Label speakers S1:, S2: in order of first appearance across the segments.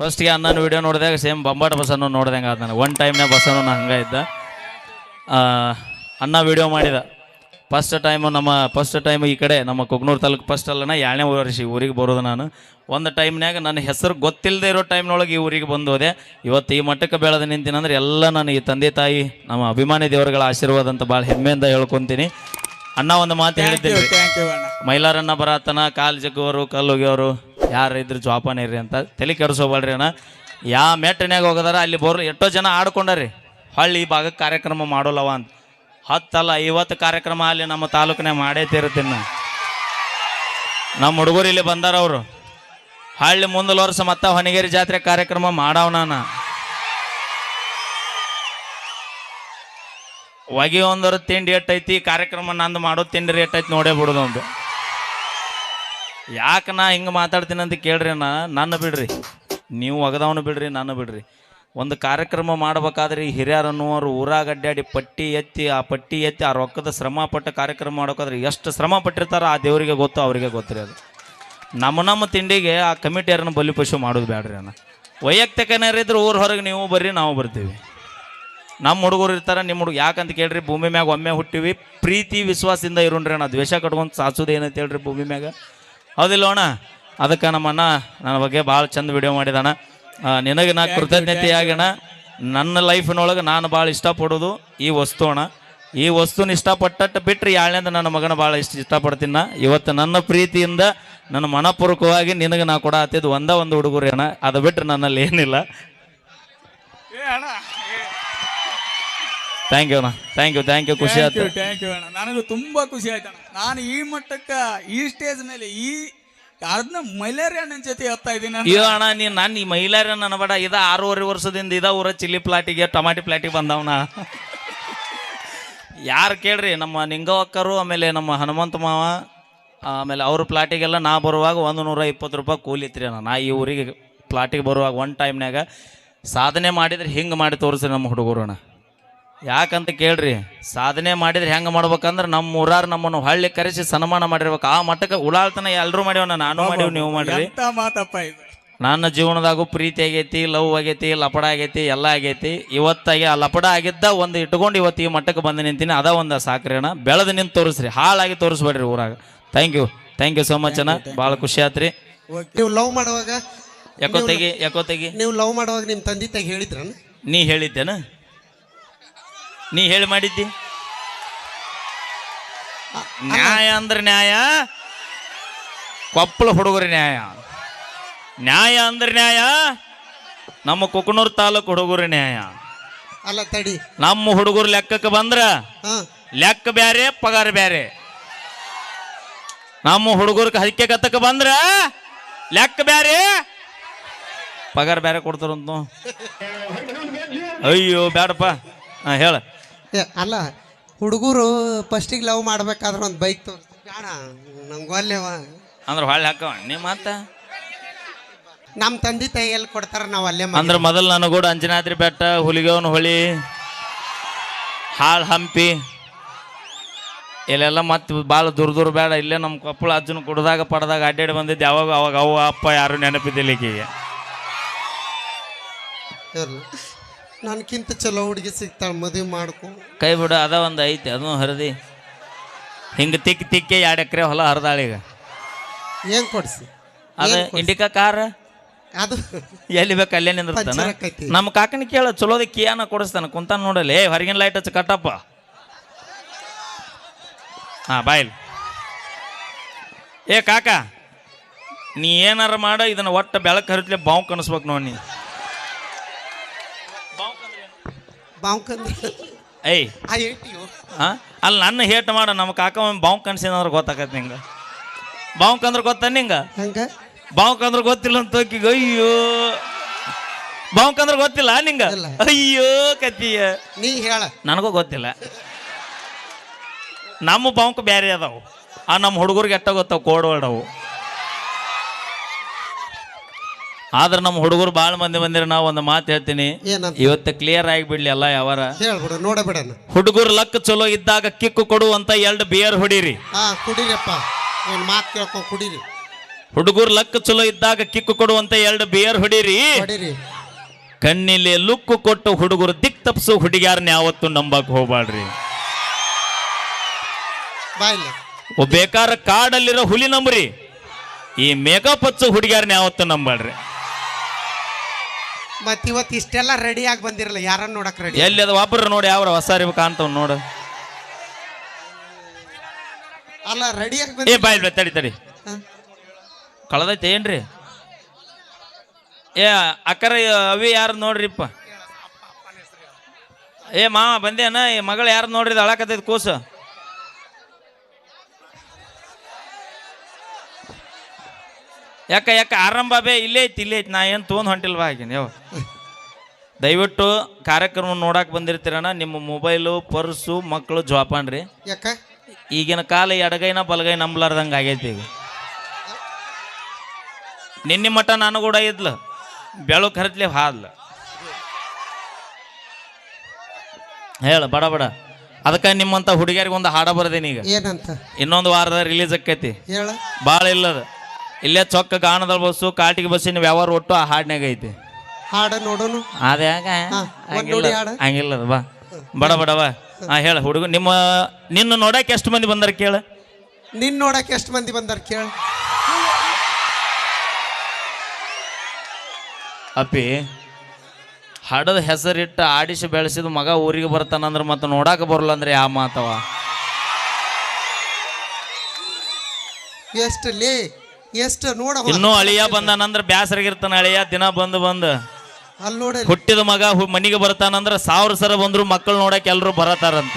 S1: ಫಸ್ಟ್ಗೆ ಅಣ್ಣನ ವಿಡಿಯೋ ನೋಡಿದಾಗ ಸೇಮ್ ಬಂಬಾಟ ಬಸನ್ನು ನೋಡ್ದಂಗೆ ಆದ ನನಗೆ. ಒನ್ ಟೈಮ್ನ ಬಸ್ಸನ್ನು ನಾನು ಹಂಗೆ ಇದ್ದ. ಅಣ್ಣ ವಿಡಿಯೋ ಮಾಡಿದ. ಫಸ್ಟ್ ಟೈಮು ನಮ್ಮ ಫಸ್ಟ್ ಟೈಮ್ ಈ ಕಡೆ ನಮ್ಮ ಕುಗ್ನೂರು ತಾಲೂಕು ಫಸ್ಟ್ ಅಲ್ಲನ ಎರಡನೇ ವರ್ಷ ಈ ಊರಿಗೆ ಬರೋದು ನಾನು. ಒಂದು ಟೈಮ್ನಾಗ ನನ್ನ ಹೆಸರು ಗೊತ್ತಿಲ್ಲದೆ ಇರೋ ಟೈಮ್ನೊಳಗೆ ಈ ಊರಿಗೆ ಬಂದು ಹೋದೆ. ಇವತ್ತು ಈ ಮಟ್ಟಕ್ಕೆ ಬೆಳೆದು ನಿಂತೀನಂದ್ರೆ ಎಲ್ಲ ನಾನು ಈ ತಂದೆ ತಾಯಿ ನಮ್ಮ ಅಭಿಮಾನಿ ದೇವರುಗಳ ಆಶೀರ್ವಾದ ಅಂತ ಭಾಳ ಹೆಮ್ಮೆಯಿಂದ ಹೇಳ್ಕೊತೀನಿ. ಅಣ್ಣ ಒಂದು ಮಾತು ಹೇಳಿದ್ದೀನಿ. ಮೈಲಾರಣ್ಣ ಬರತನ ಕಾಲು ಜಗ್ಗುವರು ಕಲ್ಲು ಹೋಗ್ಯವರು ಯಾರು ಇದ್ರೆ ಜೋಪಾನ ಇರ್ರಿ ಅಂತ ತಲೆ ಕೆಡಿಸೋಬೇಡ್ರಿ ಅಣ್ಣ ಯಾ ಮೆಟ್ಟನ್ಯಾಗ ಹೋಗದಾರ, ಅಲ್ಲಿ ಬೋರ್ ಎಷ್ಟೋ ಜನ ಆಡ್ಕೊಂಡಾರಿ ಹಳ್ಳಿ ಈ ಭಾಗಕ್ಕೆ ಕಾರ್ಯಕ್ರಮ ಮಾಡೋಲ್ಲವ ಅಂತ. ಹತ್ತಲ್ಲ ಐವತ್ತು ಕಾರ್ಯಕ್ರಮ ಅಲ್ಲಿ ನಮ್ಮ ತಾಲೂಕನೇ ಮಾಡೇ ತೀರ್ತೀನಿ ನಮ್ಮ ಹುಡುಗರು ಇಲ್ಲಿ ಬಂದಾರ ಅವರು. ಹಳ್ಳಿ ಮುಂದಲ ವರ್ಷ ಮತ್ತೆ ಹೊನಗೇರಿ ಜಾತ್ರೆ ಕಾರ್ಯಕ್ರಮ ಮಾಡವ್ ನಾನು. ಒಗಿ ಒಂದರ ತಿಂಡಿ ಎಟ್ಟೈತಿ, ಕಾರ್ಯಕ್ರಮ ನಂದು ಮಾಡೋ ತಿಂಡಿ ರೇಟ್ ನೋಡೇ ಬಿಡೋದು ಒಂದು ಯಾಕೆ ನಾ ಹಿಂಗೆ ಮಾತಾಡ್ತೀನಿ ಅಂತ ಕೇಳ್ರಿ ಅಣ್ಣ. ನನ್ನ ಬಿಡ್ರಿ. ನೀವು ಒಗದವನು ಬಿಡ್ರಿ ನಾನು ಬಿಡ್ರಿ. ಒಂದು ಕಾರ್ಯಕ್ರಮ ಮಾಡ್ಬೇಕಾದ್ರೆ ಈ ಹಿರಿಯರನ್ನುವರು ಊರಾಗ ಅಡ್ಡಾಡಿ ಪಟ್ಟಿ ಎತ್ತಿ, ಆ ಪಟ್ಟಿ ಎತ್ತಿ, ಆ ರೊಕ್ಕದ ಶ್ರಮ ಪಟ್ಟ ಕಾರ್ಯಕ್ರಮ ಮಾಡೋಕಾದ್ರೆ ಎಷ್ಟು ಶ್ರಮ ಪಟ್ಟಿರ್ತಾರೋ ಆ ದೇವರಿಗೆ ಗೊತ್ತು, ಅವರಿಗೆ ಗೊತ್ತಿರಿ ಅದು. ನಮ್ಮ ನಮ್ಮ ತಿಂಡಿಗೆ ಆ ಕಮಿಟಿಯರನ್ನು ಬಲಿಪಶು ಮಾಡೋದು ಬೇಡ್ರಿ ಅಣ್ಣ. ವೈಯಕ್ತಿಕ ಏನಾರಿದ್ರೆ ಊರ ಹೊರಗೆ ನೀವು ಬರ್ರಿ, ನಾವು ಬರ್ತೀವಿ. ನಮ್ಮ ಹುಡುಗರು ಇರ್ತಾರೆ, ನಿಮ್ಮ ಹುಡುಗ ಯಾಕಂತ ಕೇಳ್ರಿ, ಭೂಮಿ ಮ್ಯಾಗ ಒಮ್ಮೆ ಹುಟ್ಟಿವಿ, ಪ್ರೀತಿ, ವಿಶ್ವಾಸದಿಂದ ಇರೋಣ್ರಿ ಅಣ್ಣ. ದ್ವೇಷ ಕಟ್ಕೊಂಡು ಸಾಸೋದು ಏನಂತ ಹೇಳ್ರಿ ಭೂಮಿ ಮ್ಯಾಗ. ಹೌದಿಲ್ಲ ಅಣ್ಣ. ಅದಕ್ಕೆ ನಮ್ಮಣ್ಣ ನನ್ನ ಬಗ್ಗೆ ಭಾಳ ಚಂದ ವಿಡಿಯೋ ಮಾಡಿದಣ ನಿನಗೆ ನಾ ಕೃತಜ್ಞತೆಯಾಗಣ ನನ್ನ ಲೈಫ್ನೊಳಗೆ ನಾನು ಭಾಳ ಇಷ್ಟಪಡೋದು ಈ ವಸ್ತು ಅಣ್ಣ. ಈ ವಸ್ತುನ ಇಷ್ಟಪಟ್ಟಟ್ಟು ಬಿಟ್ಟರೆ ಯಾಳೆಯಿಂದ ನನ್ನ ಮಗನ ಭಾಳ ಇಷ್ಟ ಇಷ್ಟಪಡ್ತೀನಿ ನಾ. ಇವತ್ತು ನನ್ನ ಪ್ರೀತಿಯಿಂದ ನನ್ನ ಮನಪೂರ್ವಕವಾಗಿ ನಿನಗೆ ನಾ ಕೊಡ ಹತ್ತಿದ್ದು ಒಂದ ಒಂದು ಹುಡುಗರು ಅಣ್ಣ. ಅದು ಬಿಟ್ಟರೆ ನನ್ನಲ್ಲಿ ಏನಿಲ್ಲ.
S2: ಏ ಅಣ್ಣ.
S1: ಥ್ಯಾಂಕ್ ಯು ಅಣ್ಣ. ಥ್ಯಾಂಕ್ ಯು ಥ್ಯಾಂಕ್ ಯು ಖುಷಿ ಆಯ್ತು.
S2: ಥ್ಯಾಂಕ್ ಯು ಅಣ್ಣ. ನನಗೂ ತುಂಬಾ ಖುಷಿ ಆಯ್ತು ಅಣ್ಣ. ನಾನು ಈ ಮಟ್ಟಕ್ಕೆ ಈ ಸ್ಟೇಜ್ ಮೇಲೆ ಈ ಅದನ್ನ ಮೈಲಾರಿ ಅಣ್ಣನ ಜೊತೆ ಹೋಗ್ತಾ ಇದ್ದೀನಿ ಅಣ್ಣ.
S1: ಅಯ್ಯೋ ಅಣ್ಣ ನೀನು ನಾನು ಈ ಮಹಿಳೆಯರ ನನಬೇಡ ಇದ ಆರೂವರೆ ವರ್ಷದಿಂದ ಇದ ಊರ ಚಿಲ್ಲಿ ಪ್ಲಾಟಿಗೆ ಟಮಾಟಿ ಪ್ಲಾಟಿಗೆ ಬಂದವನ ಯಾರು ಕೇಳ್ರಿ ನಮ್ಮ ನಿಂಗವಕ್ಕರು ಆಮೇಲೆ ನಮ್ಮ ಹನುಮಂತ ಮಾವ ಆಮೇಲೆ ಅವ್ರ ಪ್ಲಾಟಿಗೆಲ್ಲ ನಾ ಬರುವಾಗ ಒಂದು ನೂರ ಇಪ್ಪತ್ತು ರೂಪಾಯಿ ಕೂಲಿ ಇತ್ರಿ ಅಣ್ಣ. ನಾ ಈ ಊರಿಗೆ ಪ್ಲಾಟಿಗೆ ಬರುವಾಗ ಒನ್ ಟೈಮ್ನಾಗ ಸಾಧನೆ ಮಾಡಿದ್ರೆ ಹಿಂಗೆ ಮಾಡಿ ತೋರಿಸ್ರಿ ನಮ್ಮ ಹುಡುಗರು ಅಣ್ಣ. ಯಾಕಂತ ಕೇಳ್ರಿ? ಸಾಧನೆ ಮಾಡಿದ್ರೆ ಹೆಂಗೆ ಮಾಡ್ಬೇಕಂದ್ರೆ ನಮ್ಮ ಊರಾರು ನಮ್ಮನ್ನು ಹಳ್ಳಿ ಕರೆಸಿ ಸನ್ಮಾನ ಮಾಡಿರ್ಬೇಕು. ಆ ಮಟ್ಟಕ್ಕೆ ಉಳಾಳ್ತನ ಎಲ್ಲರೂ ಮಾಡ್ಯವನ ನಾನು ಮಾಡಿವ್ ನೀವು ಮಾಡ್ರಿ.
S2: ಎಂತ ಮಾತಪ್ಪ ಇದು?
S1: ನನ್ನ ಜೀವನದಾಗೂ ಪ್ರೀತಿ ಆಗೈತಿ ಲವ್ ಆಗೈತಿ ಲಪಡ ಆಗೈತಿ ಎಲ್ಲ ಆಗೈತಿ. ಇವತ್ತಾಗಿ ಆ ಲಪಡ ಆಗಿದ್ದ ಒಂದು ಇಟ್ಕೊಂಡು ಇವತ್ತು ಈ ಮಟ್ಟಕ್ಕೆ ಬಂದು ನಿಂತೀನಿ. ಅದ ಒಂದು ಸಾಕ್ರಿ ಅಣ್ಣ. ಬೆಳೆದು ನಿಂತು ತೋರಿಸ್ರಿ. ಹಾಳಾಗಿ ತೋರಿಸ್ಬೇಡ್ರಿ ಊರಾಗ. Thank you thank you so much ಅಣ್ಣ. ಭಾಳ ಖುಷಿ ಆತ್ರಿ.
S3: ನೀವು ಲವ್ ಮಾಡುವಾಗ
S1: ಯಾಕೋ ತೆಗಿ ಯಾಕೋ ತೆಗಿ.
S3: ನೀವು ಲವ್ ಮಾಡುವಾಗ ನಿಮ್ಮ ತಂದೆ ತಾಯಿ ಹೇಳಿದ್ರನ
S1: ನೀ ಹೇಳಿದ್ದೇನ? ನೀ ಹೇಳಿ ಮಾಡಿದ್ದಿ? ನ್ಯಾಯ ಅಂದ್ರೆ ನ್ಯಾಯ ಕೊಪ್ಪಳ ಹುಡುಗರ ನ್ಯಾಯ. ನ್ಯಾಯ ಅಂದ್ರೆ ನ್ಯಾಯ ನಮ್ಮ ಕುಕನೂರು ತಾಲೂಕು ಹುಡುಗರ ನ್ಯಾಯ.
S3: ಅಲ್ಲ ತಡಿ.
S1: ನಮ್ಮ ಹುಡುಗರು ಲೆಕ್ಕಕ್ಕೆ ಬಂದ್ರ ಲೆಕ್ಕ ಬ್ಯಾರೆ ಪಗಾರ ಬ್ಯಾರೆ. ನಮ್ಮ ಹುಡುಗರ್ ಹರಿಕೆ ಕತ್ತಕ್ಕೆ ಬಂದ್ರ ಲೆಕ್ಕ ಬ್ಯಾರೆ ಪಗಾರ ಬ್ಯಾರೆ ಕೊಡ್ತಾರಂತ. ಅಯ್ಯೋ ಬ್ಯಾಡಪ್ಪ. ಹಾ ಹೇಳ.
S3: ಏ ಅಲ್ಲ ಹುಡುಗರು ಫಸ್ಟಿಗೆ ಲವ್ ಮಾಡ್ಬೇಕಾದ್ರೆ ಒಂದು ಬೈಕ್ ತೋರಿಸ್. ಬೇಡ ನಂಗೆ ಒಲ್ಲೆವ
S1: ಅಂದ್ರೆ ಹೊಳ್ಳಿ ಹಾಕವ ನೀ ಮಾತ
S3: ನಮ್ಮ ತಂದೆ ತಾಯಿ ಎಲ್ಲಿ ಕೊಡ್ತಾರ ನಾವು ಅಲ್ಲೇ
S1: ಅಂದ್ರೆ ಮೊದಲು ಕೂಡ ಅಂಜನಾದ್ರಿ ಬೆಟ್ಟ ಹುಲಿಗವನ ಹೊಳಿ ಹಾಳ್ ಹಂಪಿ ಇಲ್ಲೆಲ್ಲ ಮತ್ತೆ ಭಾಳ ದೂರ ದೂರ ಬೇಡ. ಇಲ್ಲೇ ನಮ್ಮ ಕೊಪ್ಪಳ ಅಜ್ಜನ ಕುಡ್ದಾಗ ಪಡ್ದಾಗ ಅಡ್ಡಾಡಿ ಬಂದಿದ್ದು. ಯಾವಾಗ ಅವಾಗ ಅವ ಅಪ್ಪ ಯಾರು ನೆನಪಿದ್ದಿಲ್ಲ ಈಕೆಗೆ
S3: ನನ್ಕಿಂತ ಚಲೋ ಹುಡುಗಿ ಸಿಗ್ತಾಳೆ ಮದುವೆ ಮಾಡ್ಕೊ.
S1: ಕೈ ಬಿಡು ಅದ ಒಂದು ಐತಿ ಅದನ್ನು ಹರಿದಿ. ಹಿಂಗೆ ತಿಕ್ಕಿ ತಿಕ್ಕಿ ಎರಡು ಎಕರೆ ಹೊಲ ಹರಿದಾಳೀಗ
S3: ಏನ್ ಕೊಡ್ಸಿ?
S1: ಅದ ಇಂಡಿಕಾ ಕಾರ್?
S3: ಅದು
S1: ಎಲ್ಲಿ ಬೇಕು ಅಲ್ಲೇ ನಿಂದಿರ್ತಾನ?
S3: ಪಂಚರ್.
S1: ನಮ್ಮ ಕಾಕನ ಕೇಳ ಚಲೋದ ಕಿಯಾನ ಕೊಡಿಸ್ತಾನ ಕುಂತಾನ ನೋಡಲಿ ಏ ಹೊರಗಿನ ಲೈಟ್ ಹಚ್ಚ ಕಟ್ಟಪ್ಪ. ಹಾ ಬಾಯ್ ಏ ಕಾಕ ನೀ ಏನಾರ ಮಾಡ ಇದನ್ನ ಒಟ್ಟ ಬೆಳಕು ಹರಿತ್ಲೆ ಬಾವು ಕನಸ್ಬೇಕು ನೋಡಿ ನೀ. ಏಯ್.
S3: ಆ ಏಟಿಯು
S1: ಹಾ? ಅಲ್ಲಿ ನನ್ನ ಹೇಟ್ ಮಾಡ ನಮ್ಮ ಕಾಕ ಒಮ್ಮೆ ಬಾವು ಕನ್ಸಿದ್ರೆ ಗೊತ್ತಾಕತ್ ನಿಂಗೆ. ಬಾವು ಅಂದ್ರೆ ಗೊತ್ತ ನಿಂಗ?
S3: ಹಂಗ?
S1: ಬಾವುಕ್ ಅಂದ್ರೆ ಗೊತ್ತಿಲ್ಲ ಅಂತ ಅಯ್ಯೋ. ಬಾಂಕ್ ಅಂದ್ರೆ ಗೊತ್ತಿಲ್ಲ ನಿಂಗ?
S3: ಇಲ್ಲ.
S1: ಅಯ್ಯೋ ಕತಿಯ
S3: ನೀ ಹೇಳ.
S1: ನನಗೂ ಗೊತ್ತಿಲ್ಲ. ನಮ್ಮ ಬಾಂಕ್ ಬ್ಯಾರೆ ಅದಾವು. ಆ ನಮ್ಮ ಹುಡುಗರಿಗೆ ಎಟ್ಟ ಗೊತ್ತಾವ? ಕೋಡ್ ವರ್ಡ್ ಅವು ಆದ್ರೆ ನಮ್ಮ ಹುಡುಗರು ಭಾಳ ಮಂದಿ ಬಂದಿರ ನಾವು ಒಂದು ಮಾತು ಹೇಳ್ತೀನಿ.
S3: ಏನಂತ?
S1: ಇವತ್ತು ಕ್ಲಿಯರ್ ಆಗಿಬಿಡ್ಲಿ ಎಲ್ಲ ಯಾವಾರ.
S3: ಹೇಳ್ಬಿಡು
S1: ಹುಡುಗರು ಲಕ್ ಚಲೋ ಇದ್ದಾಗ ಕಿಕ್ಕು ಕೊಡುವಂತ ಎರಡು ಬಿಯರ್ ಹೊಡೀರಿ.
S3: ಹಾ ಕುಡೀರಪ್ಪ ಒಂದು ಮಾತು ಕೇಳ್ಕೊಂಡು ಕುಡೀರಿ.
S1: ಹುಡುಗರು ಲಕ್ಕ ಚಲೋ ಇದ್ದಾಗ ಕಿಕ್ಕು ಕೊಡುವಂತ ಎರಡು ಬಿಯರ್ ಹೊಡೀರಿ.
S3: ಹೊಡೀರಿ.
S1: ಕಣ್ಣಿಲೆ ಲುಕ್ಕು ಕೊಟ್ಟು ಹುಡುಗರು ದಿಕ್ ತಪ್ಸು ಹುಡುಗ್ಯಾರನ್ನ ಯಾವತ್ತು ನಂಬಕ್ ಹೋಗ್ಬಾಡ್ರಿ ಬೇಕಾರ ಬೇಕಾದ್ರೆ ಕಾಡಲ್ಲಿರೋ ಹುಲಿ ನಂಬ್ರಿ. ಈ ಮೇಕಪ್ ಹಚ್ಚು ಹುಡುಗ್ಯಾರನ್ನ ಯಾವತ್ತು ನಂಬಾಡ್ರಿ
S3: ಮತ್ ಇವತ್ತು ಇಷ್ಟೆಲ್ಲ ರೆಡಿ ಆಗಿ ಬಂದಿರಲ್ಲ ಯಾರನ್ನ ನೋಡಕ್ ರೆಡಿ
S1: ಎಲ್ಲಿ ಅದ? ಒಬ್ಬರು ನೋಡಿ ಯಾವ ಹೊಸ ರೀ ಕಾಣ್ತಾವ್ ನೋಡು.
S3: ಅಲ್ಲ ರೆಡಿ ಆಗಿ
S1: ಏ
S3: ಬಂದಿ
S1: ಬಾಯ್ ತಡಿ ತಡಿ.
S3: ಕಳದೈತೆ
S1: ಕಳೆದೈತೆ ಏನ್ರಿ? ಏ ಅಕ್ಕರ ಅವಿ ಯಾರು ನೋಡ್ರಿಪ್ಪ ಏ ಮಾವ ಬಂದೇನ? ಈ ಮಗಳು ಯಾರು ನೋಡ್ರಿ ಅಳಕತ್ತೈತಿ ಕೂಸು? ಯಾಕ ಯಾಕೆ ಆರಂಭ ಬೇ ಇಲ್ಲೇ ಐತಿ ಇಲ್ಲೇ ಐತಿ. ನಾ ಏನು ತೊಗೊಂಡು ಹೊಂಟಿಲ್ವಾ ಆಗಿನ ಯಾವ ದಯವಿಟ್ಟು ಕಾರ್ಯಕ್ರಮ ನೋಡಕ್ಕೆ ಬಂದಿರ್ತೀರಣ್ಣ ನಿಮ್ಮ ಮೊಬೈಲು ಪರ್ಸು ಮಕ್ಕಳು ಜೋಪಾನ್ರಿ.
S3: ಯಾಕ?
S1: ಈಗಿನ ಕಾಲ ಎಡಗೈನ ಬಲಗೈ ನಂಬಲಾರ್ದಂಗೆ ಆಗೈತಿ ಈಗ. ನಿನ್ನೆ ಮಠ ನಾನು ಕೂಡ ಇದ್ಲು ಬೆಳು ಕರೆತ್ಲಿ ಹಾದ್ಲ. ಹೇಳ ಬಡ ಬಡ. ಅದಕ್ಕೆ ನಿಮ್ಮಂತ ಹುಡುಗಿಯರಿಗೆ ಒಂದು ಹಾಡ ಬರ್ದೇನಿ ಈಗ.
S3: ಏನಂತ?
S1: ಇನ್ನೊಂದು ವಾರದ ರಿಲೀಸ್ ಆಕೈತಿ
S3: ಹೇಳ.
S1: ಭಾಳ ಇಲ್ಲದ. ಇಲ್ಲೇ ಚೊಕ್ಕ ಗಾಣದ ಬಸ್ಸು ಕಾಟಿಗೆ ಬಸ್ಸಿನ ವ್ಯವಹಾರ ಒಟ್ಟು ಆ ಹಾಡ್ನಾಗ ಐತಿ.
S3: ಹಾಡ ನೋಡೋನು?
S1: ಅದೇ ಹಂಗ ಹಂಗಿಲ್ಲ. ಹಂಗಿಲ್ಲ ಅದು ಬಾ. ಬಡ ಬಡ ಬಾ. ಹಾ ಹೇಳ ಹುಡುಗ ನಿಮ್ಮ ನಿನ್ನ ನೋಡಕ್ಕೆ ಎಷ್ಟು ಮಂದಿ ಬಂದಾರ ಕೇಳ.
S3: ನಿನ್ ನೋಡಕ್ ಎಷ್ಟು ಮಂದಿ ಬಂದಾರ ಕೇಳ.
S1: ಅಪ್ಪಿ ಹಡದ ಹೆಸರಿಟ್ಟು ಆಡಿಸಿ ಬೆಳೆಸಿದ ಮಗ ಊರಿಗೆ ಬರ್ತಾನಂದ್ರೆ ಮತ್ತೆ ನೋಡಾಕ ಬರಲ್ಲ ಅಂದ್ರೆ ಯಾವ ಮಾತವ?
S3: ಎಷ್ಟು ಲೇ ಎಷ್ಟು ನೋಡ
S1: ಇನ್ನೂ ಅಳಿಯ ಬಂದಾನಂದ್ರ ಬ್ಯಾಸರಾಗಿರ್ತಾನ ಅಳಿಯ ದಿನ ಬಂದು ಬಂದು.
S3: ಅಲ್ಲಿ ನೋಡಿ
S1: ಹುಟ್ಟಿದ ಮಗ ಮನೆಗೆ ಬರ್ತಾನಂದ್ರೆ ಸಾವಿರ ಸರ ಬಂದ್ರು ಮಕ್ಕಳು ನೋಡಕ್ ಎಲ್ರು ಬರತಾರಂತ.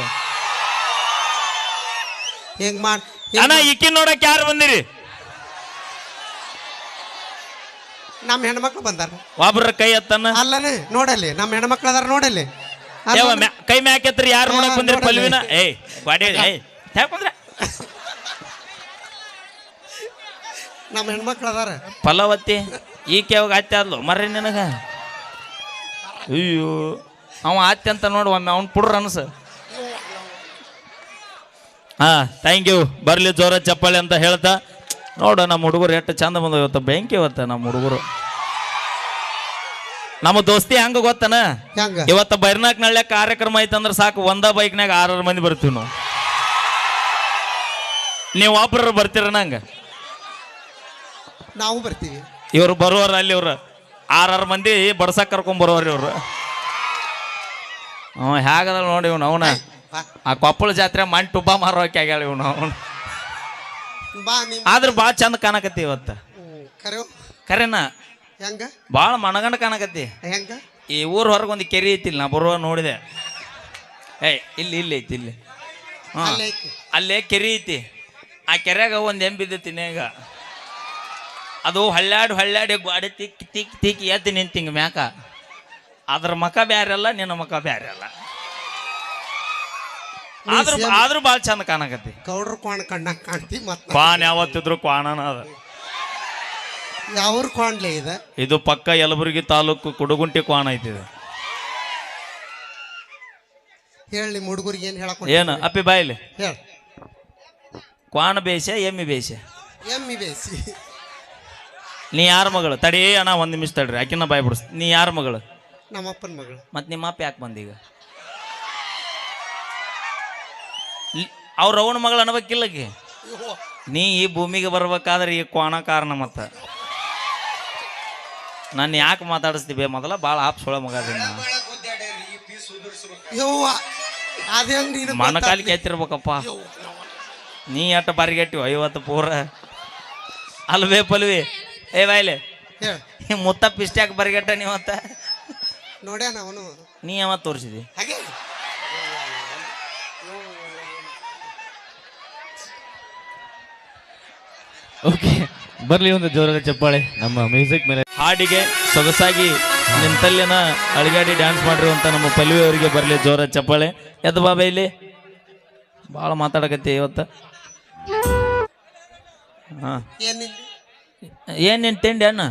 S3: ಹೆಂಗ್ ಮಾಡ್
S1: ಅಣ್ಣ ಈಕಿ ನೋಡಕ್ ಯಾರು ಬಂದಿರಿ?
S3: ನಮ್ಮ ಹೆಣ್ಮಕ್ಳು ಬಂದಾರ.
S1: ಒಬ್ರ ಕೈ ಎತ್ತನ?
S3: ಅಲ್ಲನೆ ನೋಡಲ್ಲಿ ನಮ್ಮ ಹೆಣ್ಮಕ್ಳು ಅದಾರ ನೋಡಲ್ಲಿ ಅಲ್ಲ
S1: ಕೈ ಮ್ಯಾಕೆತ್ರಿ ಯಾರು ನೋಡಕ್ ಬಂದಿರಿ. ಪಲ್ವಿನ? ಏಯ್ ಬಾಡಿ ಏಯ್ ಯಾಕಂದ್ರೆ
S3: ನಮ್ಮ ಹೆಣ್ಮಕ್ಳು ಅದಾರ.
S1: ಫಲವತಿ ಈಕೆ ಯಾವಾಗ ಆದ್ಲು ಮರ್ರಿ ನಿನಗ. ಅಯ್ಯೋ ಅವ ಆತ್ಯ ಅಂತ ನೋಡು ಒಮ್ಮೆ ಅವ್ನು ಪುಡ್ರ ಅನ್ಸ. ಹಾ ಥ್ಯಾಂಕ್ ಯು ಬರಲಿ ಜೋರ ಚಪ್ಪಾಳೆ ಅಂತ ಹೇಳ್ತಾ. ನೋಡು ನಮ್ಮ ಹುಡುಗರು ಎಷ್ಟು ಚಂದ ಬಂದ ಇವತ್ತು. ಬೆಂಕಿ ಇವತ್ತ ನಮ್ಮ ಹುಡುಗರು. ನಮ್ಮ ದೋಸ್ತಿ ಹಂಗ ಗೊತ್ತನ? ಇವತ್ತ ಬೈರ್ನಾಕ್ ನಳ್ಳೆ ಕಾರ್ಯಕ್ರಮ ಐತಂದ್ರೆ ಸಾಕು ಒಂದ ಬೈಕ್ನಾಗ ಆರಾರು ಮಂದಿ ಬರ್ತೀವಿ ನಾವು. ನೀವು ಒಬ್ರು ಬರ್ತೀರ ನಂಗೆ?
S3: ನಾವು ಬರ್ತೀವಿ.
S1: ಇವರು ಬರುವರ ಅಲ್ಲಿ ಇವ್ರು. ಆರಾರು ಮಂದಿ ಬಡ್ಸಕ್ ಕರ್ಕೊಂಡ್ ಬರೋರು ಇವ್ರು. ಹ್ಞೂ ಹೇಗದ ನೋಡಿ ಇವ್ನು ಅವನ. ಆ ಕೊಪ್ಪಳ ಜಾತ್ರೆ ಮಣ್ಣು ಟುಬ್ಬ ಮಾರೋಕೆ ಆಗ್ಯಾಳ ಇವ್ನು ಅವನು.
S3: ಬಾ ನಿಮ್
S1: ಆದ್ರೆ ಭಾಳ ಚಂದ ಕಾಣಕತ್ತಿ ಇವತ್ತು.
S3: ಕರೆಯೋ
S1: ಕರೆನ?
S3: ಹೆಂಗ?
S1: ಭಾಳ ಮನಗಂಡ ಕಾಣಕತ್ತಿ.
S3: ಹೆಂಗ?
S1: ಈ ಊರ ಹೊರಗೆ ಒಂದು ಕೆರೆ ಐತಿಲ್ಲ ನಾ ಬರುವ ನೋಡಿದೆ. ಏಯ್ ಇಲ್ಲಿ ಇಲ್ಲಿ ಐತಿ ಇಲ್ಲಿ. ಹಾಂ
S3: ಅಲ್ಲೇ ಐತಿ.
S1: ಅಲ್ಲೇ ಕೆರೆ ಐತಿ. ಆ ಕೆರೆಯಾಗ ಒಂದು ಎಂಬಿದ್ದೆ ಈಗ ಅದು ಹಳ್ಳಾಡಿ ಹಳ್ಳಾಡಿ ಗಾಡಿ ತಿಕ್ಕಿ ತಿಕ್ಕಿ ತಿಕ್ಕಿ ಎದ್ದು ನಿಂತಿಂಗ ಮ್ಯಾಕ. ಅದ್ರ ಮಕ ಬ್ಯಾರಲ್ಲ ನಿನ್ನ ಮಕ ಬ್ಯಾರೆಲ್ಲ. ಆದ್ರೂ ಆದ್ರೂ ಭಾಳ ಚಂದ ಕಾಣಕತ್ತಿ.
S3: ಗೌಡ್ರ ಕ್ವಾಣ ಕಂಡಂಗ್ ಕಾಣ್ತಿ ಮತ್
S1: ಕ್ವಾನ್ ಯಾವತ್ತಿದ್ರು ಕ್ವಾಣನ ಅದ.
S3: ಯಾವ್ರ ಕ್ವಾಣ್ಲೆ ಇದೆ?
S1: ಇದು ಪಕ್ಕ ಯಲಬುರ್ಗಿ ತಾಲೂಕು ಕುಡುಗುಂಟಿ ಕ್ವಾಣ ಐತಿ ಇದು.
S3: ಹೇಳಿ ನಿಮ್ಮ ಹುಡುಗರಿಗೆ ಏನು ಹೇಳಕ್
S1: ಏನು ಅಪ್ಪಿ ಬಾಯಿಲಿ?
S3: ಹೇಳ.
S1: ಕ್ವಾಣ ಬೇಷ ಎಮ್ಮಿ ಬೇಷ?
S3: ಎಮ್ಮಿ ಬೇಸಿ
S1: ನೀ ಯಾರ ಮಗಳು? ತಡಿ ಅಣ್ಣ ಒಂದು ನಿಮಿಷ ತಡ್ರಿ. ಆಕಿನ ಬಾಯ್ ಬಿಡಿಸ್. ನೀ ಯಾರ ಮಗಳು?
S3: ನಮ್ಮಪ್ಪನ ಮಗಳು.
S1: ಮತ್ತೆ ನಿಮ್ಮ ಅಪ್ಪ ಯಾಕೆ ಬಂದೀಗ ಅವ್ರ ಅವನ ಮಗಳು ಅನ್ಬೇಕಿಲ್ಲ ನೀ ಈ ಭೂಮಿಗೆ ಬರ್ಬೇಕಾದ್ರೆ ಈ ಕೋಣ ಕಾರಣ ಮತ್ತ. ನಾನು ಯಾಕೆ ಮಾತಾಡಿಸ್ತೀವಿ ಮೊದಲ ಭಾಳ ಆಪ್ ಸೊಳ ಮಗ ಅದೀನಿ ನಾ.
S3: ಯವ್ವ ಅದೇ ನೀನು
S1: ಮನ ಕಾಲಿಗೆ ಎತ್ತಿರ್ಬೇಕಪ್ಪ. ನೀ ಎಟ್ಟ ಬಾರಿಗೆಟ್ಟಿವ ಐವತ್ತು ಪೂರ. ಅಲ್ವೇ ಪಲ್ವಿ? ಏ ಬಾಯ್ಲೆ.
S3: ಹೇಳ
S1: ಮುತ್ತಪ್ಪ ಇಷ್ಟ್ಯಾಕೆ ಬರಿಗೆಟ್ಟ ನೀವತ್ತ
S3: ನೋಡ್ಯಾನ ಅವನು.
S1: ನೀ ಯಾವ ತೋರಿಸಿದಿ?
S3: ಹಾಗೆ.
S4: ಓಕೆ ಬರ್ಲಿ ಒಂದು ಜೋರಾದ ಚಪ್ಪಾಳೆ. ನಮ್ಮ ಮ್ಯೂಸಿಕ್ ಮೇಲೆ
S1: ಹಾಡಿಗೆ ಸೊಗಸಾಗಿ ನಿಂತಲ್ಲಿನ ಅಳಿಗಾಡಿ ಡ್ಯಾನ್ಸ್ ಮಾಡಿರುವಂತ ನಮ್ಮ ಪಲ್ವಿ ಅವರಿಗೆ ಬರಲಿ ಜೋರ ಚಪ್ಪಾಳೆ. ಎದ್ದು ಬಾಬಾ ಇಲ್ಲಿ ಭಾಳ ಮಾತಾಡಕತ್ತಿ ಇವತ್ತು. ಹಾಂ.
S3: ಏನಿಲ್ಲ
S1: ಏನು ನಿನ್ ತಿಂಡಿ ಅಣ್ಣ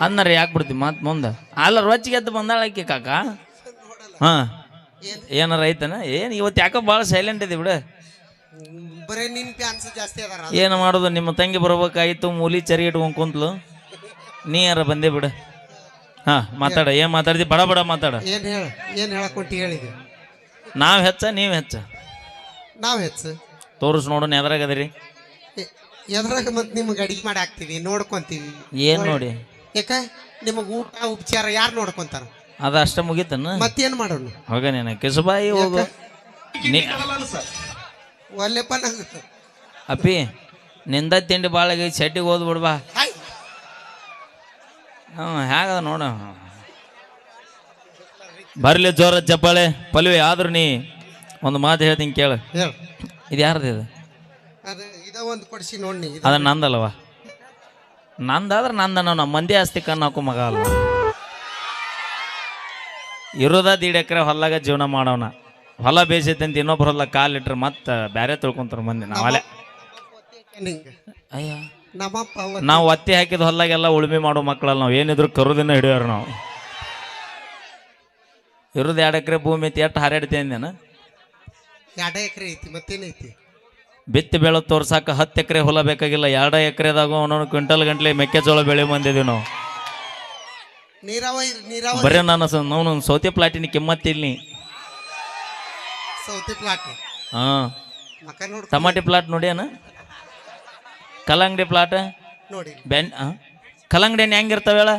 S1: ಅನ್ನಾರ ಯಾಕೆ ಬಿಡ್ತೀವಿ ಮತ್ತೆ ಮುಂದೆ? ಅಲ್ಲ ರೊಚ್ಚಿಗೆ ಎದ್ದು ಬಂದಾಳಕ್ಕೆ ಕಾಕ? ಹಾಂ. ಏನಾರ ಐತನ? ಏನು ಇವತ್ತು ಯಾಕೋ ಭಾಳ ಸೈಲೆಂಟ್ ಇದೆ ಬಿಡು. ಏನು ಮಾಡೋದು? ನಿಮ್ಮ ತಂಗಿ ಬರ್ಬೇಕಾಗಿತ್ತು ಮೂಲಿ ಚರಿ ಇಟ್ಕೊಂಡು ಕುಂತ್ಲು. ನೀ ಯಾರ ಬಂದೆ ಬಿಡ. ಹಾ ಮಾತಾಡ. ಏನ್ ಮಾತಾಡ್ದಿ ಬಡ ಬಡ ಮಾತಾಡ.
S3: ಏನ್ ಹೇಳ? ಏನ್ ಹೇಳಿದೆ
S1: ನಾವ್ ಹೆಚ್ಚ ನೀವ್ ಹೆಚ್ಚ.
S3: ನಾವ್ ಹೆಚ್ಚ.
S1: ತೋರಿಸ್ ನೋಡೋಣ ಎದ್ರಾಗ ಅದರಿ.
S3: ಎ- ಎದ್ರಾಗ ಮತ್ ನಿಮ್ಗೆ ಅಡಿಗೆ ಮಾಡಿ ಹಾಕ್ತೀವಿ ನೋಡ್ಕೊಂತೀವಿ
S1: ಏನ್ ನೋಡಿ.
S3: ಯಾಕ ನಿಮಗ್ ಊಟ ಉಪಚಾರ ಯಾರು ನೋಡ್ಕೊಂತಾರ?
S1: ಅದ ಅಷ್ಟ ಮುಗೀತನ?
S3: ಮತ್ತೇನ್ ಮಾಡೋಣ?
S1: ಹೋಗ ನೀನು ಕಿಸುಬಾಯಿ ಹೋಗು. ನೀ
S3: ಒಲ್ಲೆಪ್ಪ ನಂಗೆ
S1: ಅಪ್ಪಿ ನಿಂದ ತಿಂಡಿ ಭಾಳ ಆಗೈತಿ ಶೆಟ್ಟಿಗೆ ಹೋದ್ ಬಿಡ್ಬಾ
S3: ಹಾಯ್
S1: ಹ್ಞೂ ಹೇಗದ ನೋಡ. ಬರ್ಲಿ ಜೋರ ಚಪ್ಪಾಳೆ ಪಲ್ವಿ ಆದ್ರೂ ನೀ ಒಂದು ಮಾತು ಹೇಳ್ತೀನಿ ಕೇಳು.
S3: ಹೇಳ.
S1: ಇದು ಯಾರ್ದು ಇದ?
S3: ಒಂದು ಕೊಡಿಸಿ ನೋಡಿ
S1: ಅದ ನಂದಲ್ವ ನಂದಾದ್ರೆ ನಂದ ನಾವು ನಮ್ಮ ಮಂದಿ ಆಸ್ತಿ ಕಣ್ಣು ಹಾಕೋ ಮಗ ಅಲ್ವ. ಇರೋದ ದೀಡ್ ಎಕರೆ ಹೊಲ್ದಾಗ ಜೀವನ ಮಾಡೋಣ ಹೊಲ ಬೇಸೈತೆ ಅಂತ ಇನ್ನೊಬ್ರು ಹೊಲ ಕಾಲಿಟ್ರೆ ಮತ್ತೆ ಬೇರೆ ತಿಳ್ಕೊಂತಾರ ಮಂದಿ ನಾವಲ್ಲೇ
S3: ನಿಂಗೆ
S1: ಅಯ್ಯ.
S3: ನಮ್ಮಪ್ಪ ಅವತ್ತು
S1: ನಾವು ಒತ್ತಿ ಹಾಕಿದ ಹೊಲ್ಲಾಗೆಲ್ಲ ಉಳುಮೆ ಮಾಡೋ ಮಕ್ಕಳಲ್ಲ ನಾವು. ಏನಿದ್ರು ಕರುದಿನ ಹಿಡಿಯೋರು ನಾವು. ಇರೋದು ಎರಡು ಎಕರೆ ಭೂಮಿ ಐತಿ ಎಷ್ಟು ಹಾರಾಡ್ತೀನಿ ನಾನು
S3: ಎರಡ ಎಕರೆ ಐತಿ ಮತ್ತೇನೈತಿ
S1: ಬಿತ್ತಿ ಬೆಳೆ ತೋರ್ಸಾಕ ಹತ್ತು ಎಕರೆ ಹೊಲ ಬೇಕಾಗಿಲ್ಲ ಎರಡು ಎಕರೆದಾಗ ಒಂದೊಂದು ಕ್ವಿಂಟಲ್ ಗಂಟ್ಲೆ ಮೆಕ್ಕೆಜೋಳ ಬೆಳೆ ಬಂದಿದ್ದೀವಿ ನಾವು.
S3: ನೀರಾವರಿ ನೀರಾವರಿ
S1: ಬರೀ ನಾನು ನಾವು ಸೌತೆ ಪ್ಲಾಟಿನ ಕಿಮ್ಮತ್ತಿಲ್ಲ
S3: ಸೌತಿ ಪ್ಲಾಟ್.
S1: ಹಾಂ.
S3: ಮಕ ನೋಡ್
S1: ಟಮಾಟಿ ಪ್ಲಾಟ್ ನೋಡ್ಯಾನ? ಕಲ್ಲಂಗಡಿ ಪ್ಲಾಟ್?
S3: ನೋಡಿ.
S1: ಬೆನ್ ಹಾಂ ಕಲ್ಲಂಗಡಿ ಹಣ್ಣು ಹೆಂಗಿರ್ತಾವ ಹೇಳ?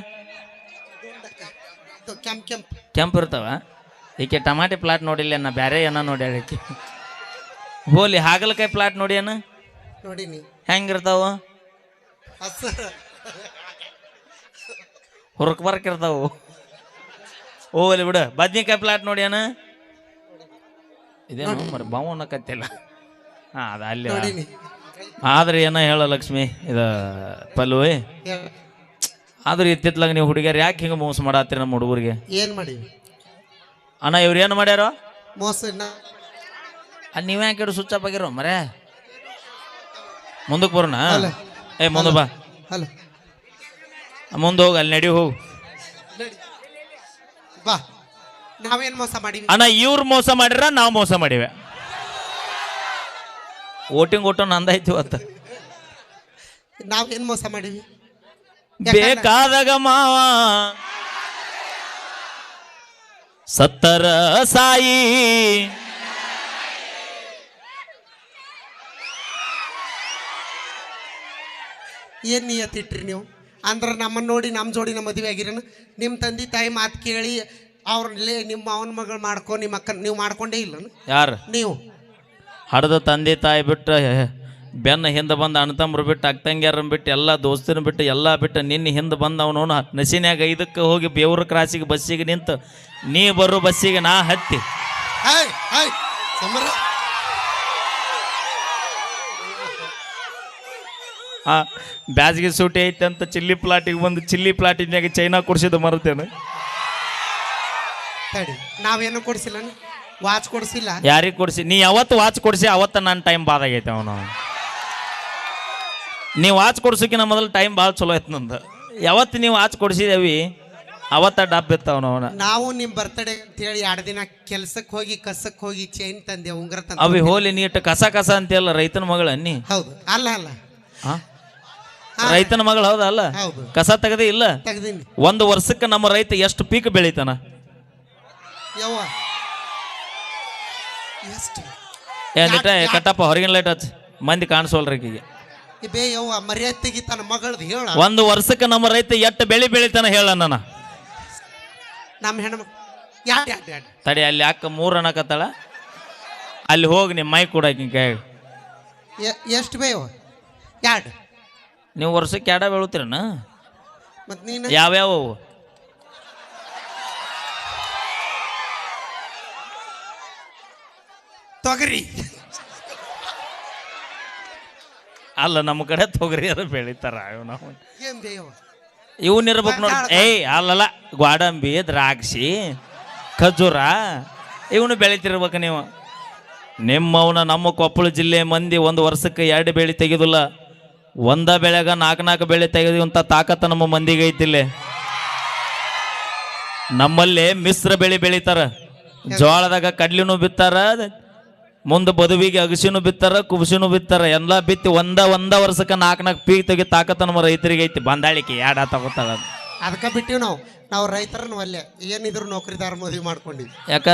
S3: ಕೆಂಪ್ ಕೆಂಪ್.
S1: ಕೆಂಪು ಇರ್ತಾವ? ಈಕೆ ಟಮಾಟಿ ಪ್ಲಾಟ್ ನೋಡಿಲ್ಲ ನಾ ಬೇರೆ ಏನೋ ನೋಡ್ಯಾಳ ಈಕೆ? ಹೋಲಿ ಹಾಗಲಕಾಯಿ ಪ್ಲಾಟ್ ನೋಡಿ ಏನು
S3: ನೋಡಿನಿ.
S1: ಹೆಂಗಿರ್ತಾವ?
S3: ಹಸರ.
S1: ಹುರ್ಕ್ ಬರ್ಕಿರ್ತಾವು ಹೋಲಿ ಬಿಡು. ಬದ್ನಿಕಾಯಿ ಪ್ಲಾಟ್ ನೋಡ್ಯಾನ ಇದೇನು ಮರ ಬಾವು ಅನ್ನಕತ್ತಿಲ್ಲ ಹಾಂ ಅದು ಅಲ್ಲಿ
S3: ನೋಡಿನಿ.
S1: ಆದ್ರೆ ಏನ ಹೇಳ ಲಕ್ಷ್ಮಿ ಇದು ಪಲ್ವಿ ಆದ್ರೆ ಇತ್ತಿತ್ಲಾಗ ನೀವು ಹುಡುಗಿಯರು ಯಾಕೆ ಹಿಂಗೆ ಮೋಸ ಮಾಡತ್ತೀರಿ ನಮ್ಮ ಹುಡುಗರಿಗೆ?
S3: ಏನು ಮಾಡಿ
S1: ಅಣ್ಣ ಇವ್ರು ಏನು ಮಾಡ್ಯಾರ?
S3: ಮೋಸ
S1: ಅದು ನೀವೇ ಹಾಕಿಡು ಸ್ವಿಚ್ ಆಫ್ ಆಗಿರೋ ಮರೇ? ಮುಂದಕ್ಕೆ ಬರೋಣ?
S3: ಅಲ್ಲ.
S1: ಏ ಮುಂದೆ ಬಾ.
S3: ಹಲೋ
S1: ಮುಂದೆ ಹೋಗಿ ಅಲ್ಲಿ ನಡಿ ಹೋಗು.
S3: ಬಾ. ನಾವೇನ್ ಮೋಸ ಮಾಡಿವಿ?
S1: ಅಣ್ಣ ಇವ್ರು ಮೋಸ ಮಾಡಿರ ನಾವು ಮೋಸ ಮಾಡಿವೆ. ಓಟಿಂಗ್ ಓಟೋ ನಂದಾಯ್ತು ಅಂತ
S3: ನಾವೇನ್ ಮೋಸ ಮಾಡಿವಿ?
S1: ಬೇಕಾದಾಗ ಮಾವ ಸತ್ತರ ಸಾಯಿ
S3: ಏನ್ ನಿಯತ್ತಿಟ್ರಿ ನೀವು? ಅಂದ್ರೆ ನಮ್ಮನ್ನು ನೋಡಿ ನಮ್ಮ ಜೋಡಿ ನಮ್ಮ ಮದುವೆ ಆಗಿರನ? ನಿಮ್ಮ ತಂದೆ ತಾಯಿ ಮಾತು ಕೇಳಿ ಅವ್ರಲ್ಲೇ ನಿಮ್ಮ ಅವನ ಮಗಳು ಮಾಡ್ಕೊ ನಿಮ್ಮ ಅಕ್ಕ ನೀವು ಮಾಡ್ಕೊಂಡೇ ಇಲ್ಲ
S1: ಯಾರು?
S3: ನೀವು.
S1: ಹಡ್ದ ತಂದೆ ತಾಯಿ ಬಿಟ್ಟು ಬೆನ್ನ ಹಿಂದೆ ಬಂದು ಅಣ್ಣ ತಮ್ಮರು ಬಿಟ್ಟು ಅಕ್ಕಂಗ್ಯಾರನ್ ಬಿಟ್ಟು ಎಲ್ಲ ದೋಸ್ತನ ಬಿಟ್ಟು ಎಲ್ಲ ಬಿಟ್ಟು ನಿನ್ನ ಹಿಂದೆ ಬಂದು ಅವನು. ನಸಿನ್ಯಾಗ ಇದಕ್ಕೆ ಹೋಗಿ ಬೇವ್ರ ಕ್ರಾಸಿಗೆ ಬಸ್ಸಿಗೆ ನಿಂತು ನೀ ಬರೋ ಬಸ್ಸಿಗೆ ನಾ ಹತ್ತಿ
S3: ಹಾಯ್ ಹಾಯ್ ಸಮರ
S1: ಆ ಬ್ಯಾಸಿಗೆ ಸೂಟಿ ಐತೆ ಅಂತ ಚಿಲ್ಲಿ ಪ್ಲಾಟಿಗೆ ಬಂದು ಚಿಲ್ಲಿ ಪ್ಲಾಟಿನಾಗೆ ಚೈನಾ ಕೊಡ್ಸಿದ್ದು ಮರ್ತೇನೆ.
S3: ತಡಿ ನಾವೇನು ಕೊಡಿಸಿಲ್ಲ ವಾಚ್ ಕೊಡಿಸಿಲ್ಲ?
S1: ಯಾರಿಗೆ ಕೊಡಿಸಿ? ನೀ ಯಾವತ್ತು ವಾಚ್ ಕೊಡಿಸಿ ಅವತ್ತ ನನ್ನ ಟೈಮ್ ಬಾದ ಆಗೈತೆ ಅವನು. ನೀ ವಾಚ್ ಕೊಡ್ಸೋಕಿನ ಮೊದಲು ಟೈಮ್ ಭಾಳ ಚಲೋ ಐತೆ ನಂದು. ಯಾವತ್ತು ನೀವು ವಾಚ್ ಕೊಡಿಸಿದೇವಿ ಅವತ್ತ ಡಬ್ ಇತ್ತವನು ಅವನ
S3: ನಾವು ನಿಮ್ಮ ಬರ್ತಡೇ ಅಂತೇಳಿ ಎರಡು ದಿನ ಕೆಲ್ಸಕ್ಕೆ ಹೋಗಿ ಕಸಕ್ಕೆ ಹೋಗಿ ಚೈನ್ ತಂದೆ ಉಂಗ್ರ ತಂದೆ.
S1: ಅವಿ ಹೋಲಿ ನೀಟ್ ಕಸ ಕಸ ಅಂತೆಲ್ಲ ರೈತನ ಮಗಳ ಅನ್ನಿ?
S3: ಹೌದು ಅಲ್ಲ ಅಲ್ಲ.
S1: ಹಾ ರೈತನ ಮಗಳು ಹೌದಾ ಅಲ್ಲ?
S3: ಹೌದು.
S1: ಕಸ ತೆಗದೇ ಇಲ್ಲ?
S3: ತೆಗ್ದೀನಿ
S1: ಒಂದು ವರ್ಷಕ್ಕೆ ನಮ್ಮ ರೈತ ಎಷ್ಟು ಪೀಕ್ ಬೆಳಿತಾನ?
S3: ಯವ್ವ. ಎಷ್ಟು?
S1: ಏನಿಟ ಕಟ್ಟಪ್ಪ ಹೊರಗಿನ ಲೈಟ್ ಹಚ್ಚ. ಮಂದಿ ಕಾಣಿಸೋಲ್ರಿ ಈಗಿಗೆ
S3: ಈ ಬೇ ಯವ್ವ ಮರ್ಯಾದೆ ತೆಗಿತಾನ ಮಗಳದು ಹೇಳ.
S1: ಒಂದು ವರ್ಷಕ್ಕೆ ನಮ್ಮ ರೈತ ಎಷ್ಟು ಬೆಳಿ ಬೆಳಿತಾನ ಹೇಳ ನನ್ನ.
S3: ನಮ್ಮ ಹೆಣ್ಮಕ್ ಯಾಡ್ ಯಾಡ್ ಯಾಡ್?
S1: ತಡಿ ಅಲ್ಲಿ ಅಕ್ಕ ಮೂರು ಅನ್ನಕತ್ತಾಳ ಅಲ್ಲಿ ಹೋಗಿ ನಿಮ್ಮ ಮೈ ಕೂಡ
S3: ಎಷ್ಟು ಬೇವು ಯಾಡ್?
S1: ನೀವು ವರ್ಷಕ್ಕೆ ಎರಡ ಬೆಳುತ್ತೀರನ
S3: ಮತ್ತು ನೀನು?
S1: ಯಾವ್ಯಾವ?
S3: ತೊಗರಿ.
S1: ಅಲ್ಲ ನಮ್ಮ ಕಡೆ ತೊಗರಿ ಅದು ಬೆಳಿತಾರ ನಾವು
S3: ಏನ್
S1: ಇವನ್ ಇರ್ಬೇಕು ನೋಡಿ. ಏಯ್ ಅಲ್ಲಲ್ಲ ಗ್ವಾಡಂಬಿ ದ್ರಾಕ್ಷಿ ಖಜೂರ ಇವನು ಬೆಳಿತಿರ್ಬೇಕು ನೀವು. ನಿಮ್ಮವನ ನಮ್ಮ ಕೊಪ್ಪಳ ಜಿಲ್ಲೆ ಮಂದಿ ಒಂದು ವರ್ಷಕ್ಕೆ ಎರಡು ಬೆಳೆ ತೆಗೆದಿಲ್ಲ. ಒಂದ ಬೆಳೆಗ ನಾಲ್ಕು ನಾಲ್ಕು ಬೆಳೆ ತೆಗೆದಿವಂತ ತಾಕತ್ತ ನಮ್ಮ ಮಂದಿಗೆ ಐತಿಲ್ಲೇ. ನಮ್ಮಲ್ಲಿ ಮಿಶ್ರ ಬೆಳೆ ಬೆಳಿತಾರ. ಜೋಳದಾಗ ಕಡ್ಲಿನೂ ಬಿತ್ತಾರ ಮುಂದೆ ಬದುವಿಗೆ ಅಗಸಿನೂ ಬಿತ್ತಾರ ಕುಬಸಿನೂ ಬಿತ್ತಾರ. ಎಲ್ಲ ಬಿತ್ತಿ ಒಂದ ಒಂದ ವರ್ಷಕ್ಕೆ ನಾಲ್ಕು ನಾಲ್ಕು ಪೀಕ್ ತೆಗಿ ತಾಕತ್ತ ನಮ್ಮ ರೈತರಿಗೆ ಐತಿ. ಬಂದಾಳಿಕೆ ಯಾಡ ತಗೋತಾರ
S3: ಅದಕ್ಕೆ ಬಿಟ್ಟಿವಿ ನಾವು. ನಾವು ರೈತರನ್ನ ಒಲ್ಲೆ. ಏನಿದ್ರು ನೌಕರಿದಾರ ಮದುವೆ ಮಾಡ್ಕೊಂಡಿವಿ.
S1: ಯಾಕ?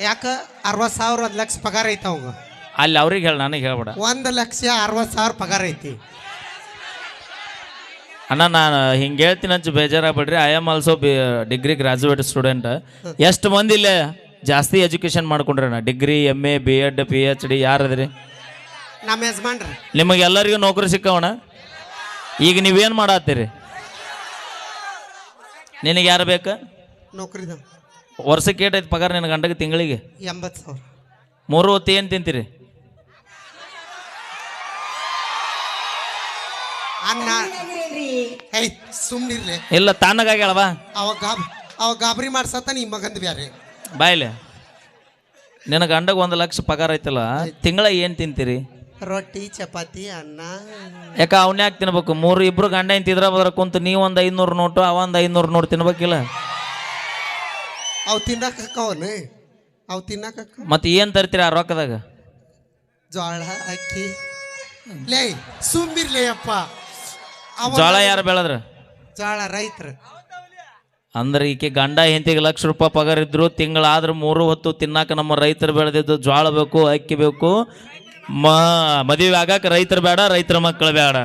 S3: ಯಾಕ? ಅರವತ್ತು ಸಾವಿರ ಒಂದು ಲಕ್ಷ ಪಗಾರ ಐತ ಅವಾಗ.
S1: ಅಲ್ಲಿ ಅವ್ರಿಗೆ ಹೇಳ ನನಗೆ ಹೇಳ್ಬೇಡ.
S3: ಒಂದು ಲಕ್ಷ ಅರವತ್ತು ಸಾವಿರ ಪಗಾರ ಐತಿ.
S1: ಅಣ್ಣ ನಾನು ಹಿಂಗೆ ಹೇಳ್ತೀನಿ ಅಂತ ಬೇಜಾರಾಗ್ಬೇಡ್ರಿ. I am also B degree graduate student ಎಷ್ಟು ಮಂದಿ ಇಲ್ಲೇ ಜಾಸ್ತಿ education ಮಾಡ್ಕೊಂಡ್ರಣ್ಣ degree M A B Ed P H D ಯಾರದ್ರಿ
S3: ನಮ್ಮ ಯಜಮಾನ್ರಿ.
S1: ನಿಮಗೆ ಎಲ್ಲರಿಗೂ ನೌಕರಿ ಸಿಕ್ಕವಣ ಈಗ ನೀವೇನು ಮಾಡತ್ತೀರಿ? ನಿನಗೆ ಯಾರು ಬೇಕು?
S3: ನೌಕರಿ
S1: ವರ್ಷಕ್ಕೆ ಏಟೈತೆ ಪಗಾರ ನಿನ್ನ ಗಂಡಗೆ ತಿಂಗಳಿಗೆ?
S3: ಎಂಬತ್ತು ಸಾವಿರ.
S1: ಮೂರು ಹೊತ್ತು ಏನು ತಿಂತೀರಿ?
S3: ಅನ್ನ ಐ ಸುಮ್ಮನಿರ್ಲಿ
S1: ಇಲ್ಲ ತಣ್ಣಗಾಗ್ಯಾಳವ
S3: ಅವ ಗಾಬ್ ಅವ ಗಾಬರಿ ಮಾಡ್ಸತ್ತ ನಿಮ್ಮ ಮಗಂದ್ ಬ್ಯಾರೆ.
S1: ಬಾಯ್ಲೆ. ನಿನ್ನ ಗಂಡಗ ಒಂದು ಲಕ್ಷ ಪಗಾರ ಐತಲ್ಲ ತಿಂಗಳ ಏನು ತಿಂತೀರಿ?
S3: ರೊಟ್ಟಿ ಚಪಾತಿ ಅನ್ನ.
S1: ಯಾಕ ಅವನ್ ಯಾಕೆ ತಿನ್ಬೇಕು? ಮೂರು ಇಬ್ರು ಗಂಡ ಏನು ತಿದ್ರ ಬದ್ರ ಕುಂತು ನೀವು ಒಂದು ಐನೂರು ನೋಟು ಅವ ಒಂದು ಐನೂರು ನೋಟು ತಿನ್ಬೇಕಿಲ್ಲ?
S3: ಅವು ತಿನ್ನಕ್ಕೆ ಹಾಕವನು ಅವು ತಿನ್ನಕ್ಕೆ ಹಾಕವ
S1: ಮತ್ತೆ ಏನು ತರ್ತೀರಿ ಆ ರೊಕ್ಕದಾಗ?
S3: ಜೋಳ ಅಕ್ಕಿ. ಲೇ ಸುಮ್ಮಿರ್ಲಿ ಅಪ್ಪ ಅವ
S1: ಜೋಳ ಯಾರು ಬೆಳೆದ್ರ?
S3: ಜೋಳ ರೈತರು.
S1: ಅಂದ್ರೆ ಈಕೆ ಗಂಡ ಹೆಂತಿಗೆ ಲಕ್ಷ ರೂಪಾಯಿ ಪಗಾರ ಇದ್ರು ತಿಂಗಳಾದ್ರೆ ಮೂರು ಹೊತ್ತು ತಿನ್ನಾಕ ನಮ್ಮ ರೈತರು ಬೆಳೆದಿದ್ದು ಜೋಳ ಬೇಕು ಅಕ್ಕಿ ಬೇಕು. ಮ ಮದುವೆ ಆಗಾಕ ರೈತರು ಬೇಡ ರೈತರ ಮಕ್ಕಳು ಬೇಡ.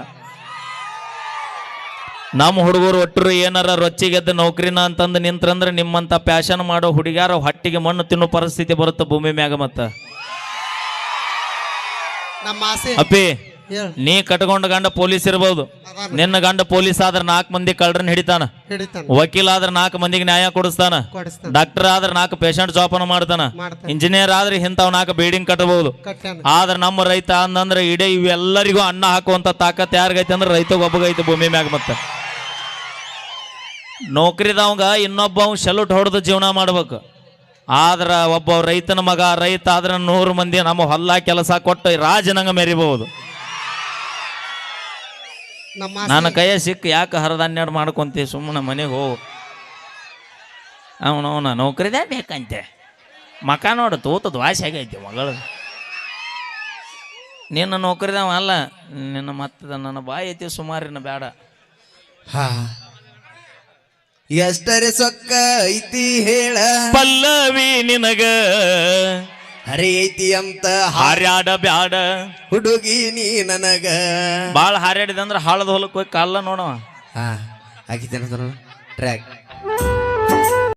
S1: ನಮ್ಮ ಹುಡುಗರು ಒಟ್ಟರು ಏನಾರ ರೊಚ್ಚಿಗೆದ್ದ ನೌಕರಿನ ಅಂತಂದು ನಿಂತ್ರಂದ್ರೆ ನಿಮ್ಮಂತ ಪ್ಯಾಷನ್ ಮಾಡೋ ಹುಡುಗ್ಯಾರ ಹೊಟ್ಟಿಗೆ ಮಣ್ಣು ತಿನ್ನೋ ಪರಿಸ್ಥಿತಿ ಬರುತ್ತೆ ಭೂಮಿ ಮ್ಯಾಗ ಮತ್ತೆ. ಅಪ್ಪಿ ನೀ ಕಟ್ಕೊಂಡ ಗಂಡ ಪೊಲೀಸ್ ಇರ್ಬೋದು. ನಿನ್ನ ಗಂಡ ಪೊಲೀಸ್ ಆದ್ರೆ ನಾಲ್ಕು ಮಂದಿ ಕಳ್ಳರನ್ನ ಹಿಡಿತಾನ. ವಕೀಲ ಆದ್ರೆ ನಾಲ್ಕು ಮಂದಿಗೆ ನ್ಯಾಯ ಕೊಡಿಸ್ತಾನ. ಡಾಕ್ಟರ್ ಆದ್ರೆ ನಾಲ್ಕು ಪೇಷಂಟ್ ಜೋಪಾನ ಮಾಡ್ತಾನ. ಇಂಜಿನಿಯರ್ ಆದ್ರೆ ಇಂಥವ್ ನಾಲ್ಕು ಬಿಲ್ಡಿಂಗ್ ಕಟ್ಟಬಹುದು ಆದ್ರೆ ನಮ್ಮ ರೈತ ಅಂದಂದ್ರೆ ಇಡೀ ಇವೆಲ್ಲರಿಗೂ ಅನ್ನ ಹಾಕುವಂತ ತಾಕತ್ ಯಾರಿಗೈತೆ ಅಂದ್ರೆ ರೈತ ಒಬ್ಬಗೈತೆ ಭೂಮಿ ಮ್ಯಾಗ ಮತ್ತೆ. ನೌಕರಿದವಂಗ ಇನ್ನೊಬ್ಬ ಶಲುಟ್ ಹೊಡೆದು ಜೀವನ ಮಾಡ್ಬೇಕು. ಆದ್ರ ಒಬ್ಬ ರೈತನ ಮಗ ರೈತ ಆದ್ರೆ ನೂರು ಮಂದಿ ನಮ್ಮ ಹೊಲ ಕೆಲಸ ಕೊಟ್ಟು ರಾಜನಂಗ ಮೆರಿಬಹುದು. ನನ್ನ ಕೈಯ ಸಿಕ್ಕ ಯಾಕೆ ಹರದ ಹನ್ನೆರಡು ಮಾಡ್ಕೊಂತಿ ಸುಮ್ಮನೆ ಮನೆಗೆ ಹೋಗು. ಅವನವನ ನೌಕರಿದೇ ಬೇಕಂತೆ. ಮಕ ನೋಡು ತೂತದ ವಾಸಿ ಆಗೈತಿ ಮಗಳು. ನಿನ್ನ ನೌಕರಿದವ ಅಲ್ಲ ನಿನ್ನ ಮತ್ತದ ನನ್ನ ಬಾಯಿ ಐತಿ ಸುಮಾರಿನ ಬೇಡ
S5: ಹಾ. ಎಷ್ಟರೆ ಸೊಕ್ಕ ಐತಿ ಹೇಳ?
S1: ಪಲ್ಲವಿ ನಿನಗ.
S5: ಹರಿ ಐತಿ ಅಂತ
S1: ಹಾರ್ಯಾಡ ಬ್ಯಾಡ.
S5: ಹುಡುಗಿ ನೀ ನನಗ.
S1: ಭಾಳ ಹಾರ್ಯಾಡಿದಂದ್ರೆ ಹಾಳದ ಹೊಲಕ್ಕೆ ಹೋಗಿ ಕಾಲ ನೋಡವ.
S5: ಹಾ ಹಾಕಿದ್ದೇನೆ ಟ್ರ್ಯಾಕ್.